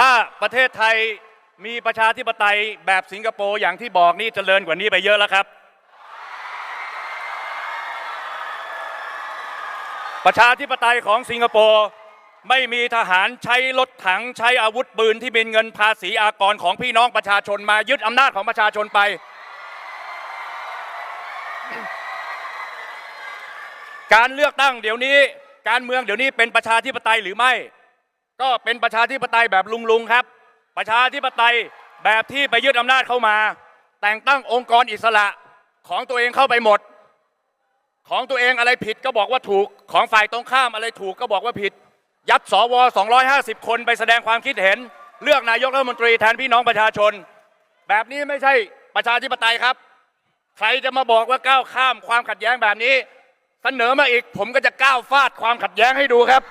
ถ้าประเทศไทยมีประชาธิปไตยแบบสิงคโปร์อย่างที่บอกนี่เจริญกว่านี้ไปเยอะแล้วครับ ประชาธิปไตยของสิงคโปร์ไม่มีทหารใช้รถถังใช้อาวุธปืนที่เป็นเงินภาษีอากรของพี่น้องประชาชนมายึดอำนาจของประชาชนไป การเลือกตั้งเดี๋ยวนี้ การเมืองเดี๋ยวนี้เป็นประชาธิปไตยหรือไม่ ก็เป็นประชาธิปไตยแบบลุงๆครับ ประชาธิปไตยแบบที่ไปยึดอำนาจเข้ามา แต่งตั้งองค์กรอิสระของตัวเองเข้าไปหมด ของตัวเองอะไรผิดก็บอกว่าถูกของฝ่ายตรงข้ามอะไรถูกก็บอกว่าผิด ยัดสว250 คนไปแสดงความคิดเห็น เลือกนายกรัฐมนตรีแทนพี่น้องประชาชน แบบนี้ไม่ใช่ประชาธิปไตยครับ ใครจะมาบอกว่าก้าวข้ามความขัดแย้งแบบนี้ เสนอมาอีกผมก็จะก้าวฟาดความขัดแย้งให้ดูครับ